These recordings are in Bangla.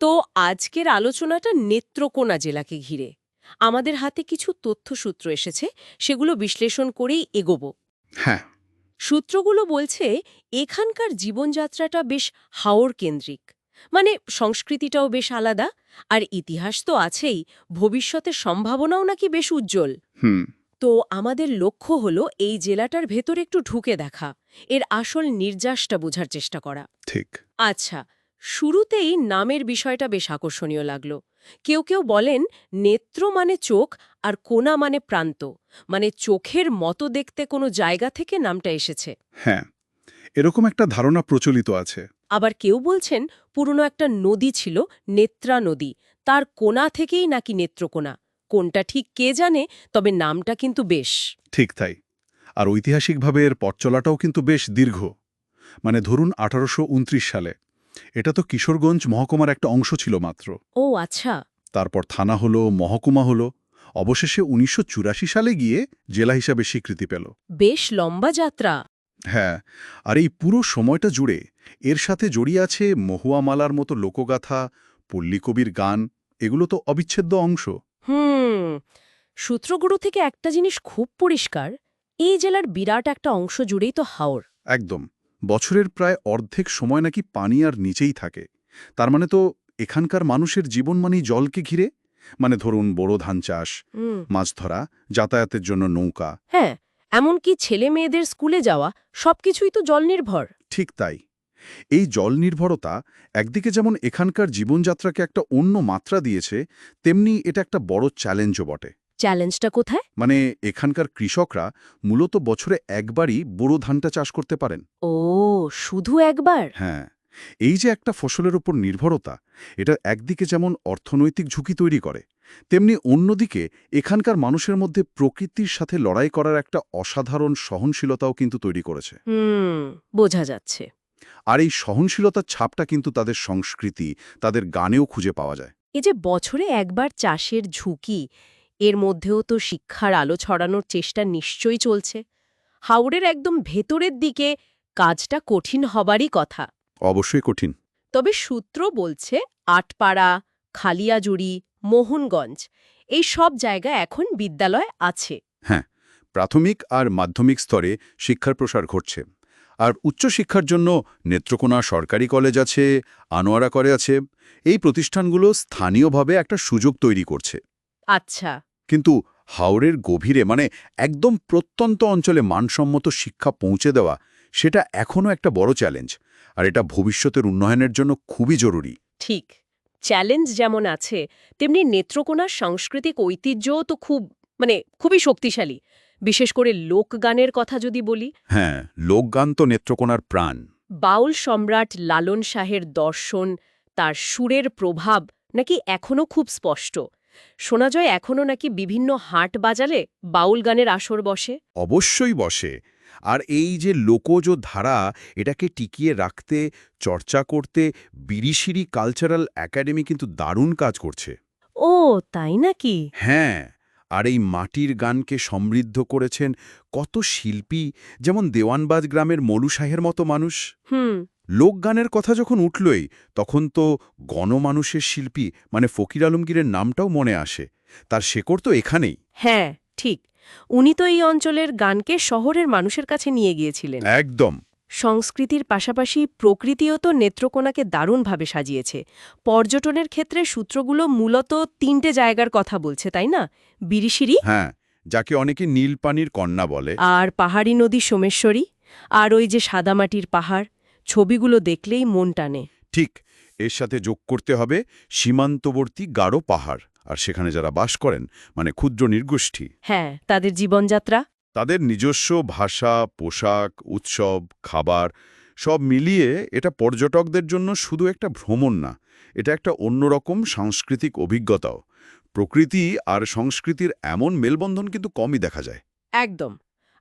তো আজকের আলোচনাটা নেত্রকোনা জেলাকে ঘিরে। আমাদের হাতে কিছু তথ্যসূত্র এসেছে সেগুলো বিশ্লেষণ করেই এগোব। হ্যাঁ। সূত্রগুলো বলছে এখানকার জীবনযাত্রাটা বেশ হাওর কেন্দ্রিক মানে সংস্কৃতিটাও বেশ আলাদা আর ইতিহাস তো আছেই ভবিষ্যতের সম্ভাবনাও নাকি বেশ উজ্জ্বল। হুম। তো আমাদের লক্ষ্য হলো এই জেলাটার ভেতর একটু ঢুকে দেখা এর আসল নির্যাসটা বোঝার চেষ্টা করা। ঠিক। আচ্ছা শুরুতেই নামের বিষয়টা বেশ আকর্ষণীয় লাগল। কেউ কেউ বলেন নেত্র মানে চোখ আর কোনা মানে প্রান্ত। মানে চোখের মতো দেখতে কোনো জায়গা থেকে নামটা এসেছে। হ্যাঁ এরকম একটা ধারণা প্রচলিত আছে। আবার কেউ বলছেন পুরনো একটা নদী ছিল নেত্রা নদী। তার কোনা থেকেই নাকি নেত্রকোনা। কোনটা ঠিক কে জানে তবে নামটা কিন্তু বেশ। ঠিক তাই। আর ঐতিহাসিকভাবে এর পথ চলাটাও কিন্তু বেশ দীর্ঘ। মানে ধরুন আঠারোশ উনত্রিশ সালে। এটা তো কিশোরগঞ্জ মহকুমার একটা অংশ ছিল মাত্র। ও আচ্ছা। তারপর থানা হলো মহকুমা হলো অবশেষে উনিশশো চুরাশি সালে গিয়ে জেলা হিসাবে স্বীকৃতি পেল। বেশ লম্বা যাত্রা। হ্যাঁ আর এই পুরো সময়টা জুড়ে এর সাথে জড়িয়ে আছে মহুয়ামালার মতো লোকগাথা পল্লীকবির গান এগুলো তো অবিচ্ছেদ্য অংশ। হুম সূত্রগুরু থেকে একটা জিনিস খুব পরিষ্কার এই জেলার বিরাট একটা অংশ জুড়েই তো হাওর। একদম। বছরের প্রায় অর্ধেক সময় নাকি পানি আর নিচেই থাকে। তার মানে তো এখানকার মানুষের জীবন মানেই জলকে ঘিরে? মানে ধরুন বড় ধান চাষ মাছ ধরা যাতায়াতের জন্য নৌকা। হ্যাঁ এমনকি ছেলে মেয়েদের স্কুলে যাওয়া সবকিছুই তো জল নির্ভর ঠিক তাই। এই জল নির্ভরতা একদিকে যেমন এখানকার জীবনযাত্রাকে একটা অন্য মাত্রা দিয়েছে তেমনি এটা একটা বড় চ্যালেঞ্জও বটে। চ্যালেঞ্জটা কোথায়? মানে এখানকার কৃষকরা মূলত বছরে একবারই বোরো ধানটা চাষ করতে পারেন। ও শুধু একবার? হ্যাঁ এই যে একটা ফসলের উপর নির্ভরতা এটা একদিকে যেমন অর্থনৈতিক ঝুঁকি তৈরি করে তেমনি অন্যদিকে এখানকার মানুষের মধ্যে প্রকৃতির সাথে লড়াই করার একটা অসাধারণ সহনশীলতাও কিন্তু তৈরি করেছে। বোঝা যাচ্ছে। আর এই সহনশীলতার ছাপটা কিন্তু তাদের সংস্কৃতি তাদের গানেও খুঁজে পাওয়া যায়। এই যে বছরে একবার চাষের ঝুঁকি এর মধ্যেও তো শিক্ষার আলো ছড়ানোর চেষ্টা নিশ্চয়ই চলছে। হাওড়ের একদম ভেতরের দিকে কাজটা কঠিন হবারই কথা। অবশ্যই কঠিন। তবে সূত্র বলছে আটপাড়া খালিয়াজুড়ি মোহনগঞ্জ এই সব জায়গায় এখন বিদ্যালয় আছে। হ্যাঁ প্রাথমিক আর মাধ্যমিক স্তরে শিক্ষার প্রসার ঘটছে। আর উচ্চশিক্ষার জন্য নেত্রকোনা সরকারি কলেজ আছে আনোয়ারা করে আছে। এই প্রতিষ্ঠানগুলো স্থানীয়ভাবে একটা সুযোগ তৈরি করছে। আচ্ছা। কিন্তু হাওড়ের গভীরে মানে একদম প্রত্যন্ত অঞ্চলে মানসম্মত শিক্ষা পৌঁছে দেওয়া সেটা এখনও একটা বড় চ্যালেঞ্জ আর এটা ভবিষ্যতের উন্নয়নের জন্য খুবই জরুরি। ঠিক। চ্যালেঞ্জ যেমন আছে তেমনি নেত্রকোনার সাংস্কৃতিক ঐতিহ্যও তো খুব মানে খুবই শক্তিশালী। বিশেষ করে লোকগানের কথা যদি বলি। হ্যাঁ লোকগান তো নেত্রকোনার প্রাণ। বাউল সম্রাট লালন শাহের দর্শন তার সুরের প্রভাব নাকি এখনও খুব স্পষ্ট? শোনা যায় এখনও নাকি বিভিন্ন হাট বাজারে বাউল গানের আসর বসে। অবশ্যই বসে। আর এই যে লোকজ ধারা এটাকে টিকিয়ে রাখতে চর্চা করতে বিরিশিরি কালচারাল একাডেমি কিন্তু দারুণ কাজ করছে। ও তাই নাকি? হ্যাঁ আর এই মাটির গানকে সমৃদ্ধ করেছেন কত শিল্পী যেমন দেওয়ানবাজ গ্রামের মলু শাহের মতো মানুষ। হুম লোকগানের কথা যখন উঠলই তখন তো গণমানুষের শিল্পী মানে ফকির আলমগীরের নামটাও মনে আসে। তার শেকড় তো এখানেই। হ্যাঁ ঠিক। উনি তো এই অঞ্চলের গানকে শহরের মানুষের কাছে নিয়ে গিয়েছিলেন। একদম। সংস্কৃতির পাশাপাশি প্রকৃতিও তো নেত্রকোনাকে দারুণভাবে সাজিয়েছে। পর্যটনের ক্ষেত্রে সূত্রগুলো মূলত তিনটে জায়গার কথা বলছে তাই না? বিরিশিরি হ্যাঁ যাকে অনেকে নীলপানির কন্যা বলে। আর পাহাড়ি নদী সোমেশ্বরী। আর ওই যে সাদামাটির পাহাড়। ছবিগুলো দেখলেই মন টানে। ঠিক এর সাথে যোগ করতে হবে সীমান্তবর্তী গাঢ় পাহাড় আর সেখানে যারা বাস করেন মানে ক্ষুদ্র নির্গোষ্ঠী। হ্যাঁ তাদের জীবনযাত্রা। তাদের নিজস্ব ভাষা পোশাক উৎসব খাবার সব মিলিয়ে এটা পর্যটকদের জন্য শুধু একটা ভ্রমণ না এটা একটা অন্যরকম সাংস্কৃতিক অভিজ্ঞতাও। প্রকৃতি আর সংস্কৃতির এমন মেলবন্ধন কিন্তু কমই দেখা যায়। একদম।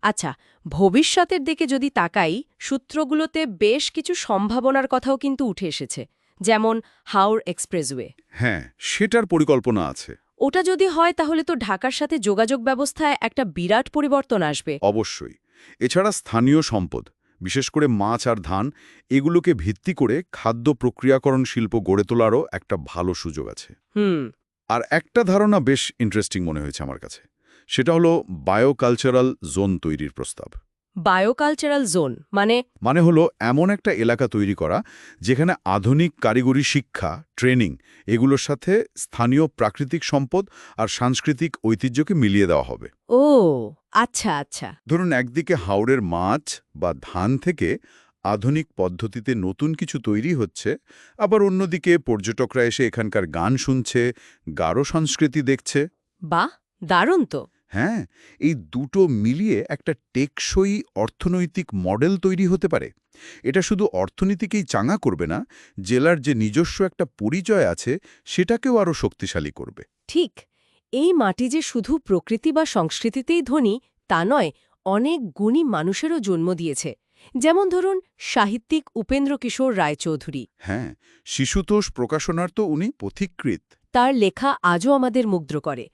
আচ্ছা ভবিষ্যতের দিকে যদি তাকাই সূত্রগুলোতে বেশ কিছু সম্ভাবনার কথাও কিন্তু উঠে এসেছে যেমন হাওড় এক্সপ্রেসওয়ে। হ্যাঁ সেটার পরিকল্পনা আছে। ওটা যদি হয় তাহলে তো ঢাকার সাথে যোগাযোগ ব্যবস্থায় একটা বিরাট পরিবর্তন আসবে। অবশ্যই। এছাড়া স্থানীয় সম্পদ বিশেষ করে মাছ আর ধান এগুলোকে ভিত্তি করে খাদ্য প্রক্রিয়াকরণ শিল্প গড়ে তোলারও একটা ভালো সুযোগ আছে। হুম। আর একটা ধারণা বেশ ইন্টারেস্টিং মনে হয়েছে আমার কাছে। সেটা হলো বায়োকালচারাল জোন তৈরির প্রস্তাব। বায়োকালচারাল জোন মানে? মানে হলো এমন একটা এলাকা তৈরি করা যেখানে আধুনিক কারিগরি শিক্ষা ট্রেনিং এগুলোর সাথে স্থানীয় প্রাকৃতিক সম্পদ আর সাংস্কৃতিক ঐতিহ্যকে মিলিয়ে দেওয়া হবে। ও আচ্ছা আচ্ছা। ধরুন একদিকে হাওড়ের মাছ বা ধান থেকে আধুনিক পদ্ধতিতে নতুন কিছু তৈরি হচ্ছে আবার অন্যদিকে পর্যটকরা এসে এখানকার গান শুনছে গারো সংস্কৃতি দেখছে। বাহ দারুণ তো। হ্যাঁ এই দুটো মিলিয়ে একটা টেকসই অর্থনৈতিক মডেল তৈরি হতে পারে। এটা শুধু অর্থনীতিকেই চাঙা করবে না জেলার যে নিজস্ব একটা পরিচয় আছে সেটাকেও আরও শক্তিশালী করবে। ঠিক এই মাটি যে শুধু প্রকৃতি বা সংস্কৃতিতেই ধনী তা নয় অনেক গুণী মানুষেরও জন্ম দিয়েছে। যেমন ধরুন সাহিত্যিক উপেন্দ্র কিশোর রায়চৌধুরী। হ্যাঁ শিশুতোষ প্রকাশনার তো উনি পথিকৃত তার লেখা আজও আমাদের মুগ্ধ করে।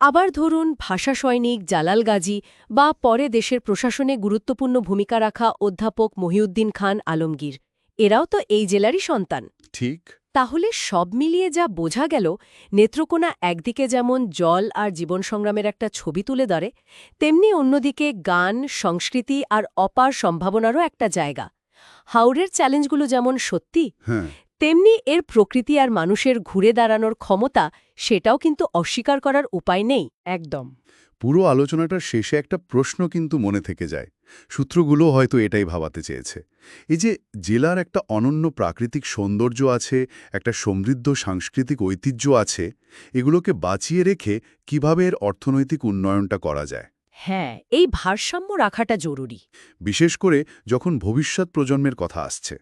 আবার ধরুন ভাষা সৈনিক জালাল গাজী বা পরে দেশের প্রশাসনে গুরুত্বপূর্ণ ভূমিকা রাখা অধ্যাপক মহিউদ্দিন খান আলমগীর। এরাও তো এই জেলারই সন্তান। ঠিক। তাহলে সব মিলিয়ে যা বোঝা গেল নেত্রকোনা একদিকে যেমন জল আর জীবন সংগ্রামের একটা ছবি তুলে ধরে তেমনি অন্যদিকে গান সংস্কৃতি আর অপার সম্ভাবনারও একটা জায়গা। হাওড়ের চ্যালেঞ্জগুলো যেমন সত্যি হ্যাঁ। তেমনি এর প্রকৃতি আর মানুষের ঘুরে দাঁড়ানোর ক্ষমতা সেটাও কিন্তু অস্বীকার করার উপায় নেই। একদম। পুরো আলোচনাটার শেষে একটা প্রশ্ন কিন্তু মনে থেকে যায়। সূত্রগুলো হয়তো এটাই ভাবাতে চেয়েছে। এই যে জেলার একটা অনন্য প্রাকৃতিক সৌন্দর্য আছে একটা সমৃদ্ধ সাংস্কৃতিক ঐতিহ্য আছে এগুলোকে বাঁচিয়ে রেখে কীভাবে এর অর্থনৈতিক উন্নয়নটা করা যায়? হ্যাঁ এই ভারসাম্য রাখাটা জরুরি। বিশেষ করে যখন ভবিষ্যৎ প্রজন্মের কথা আসছে।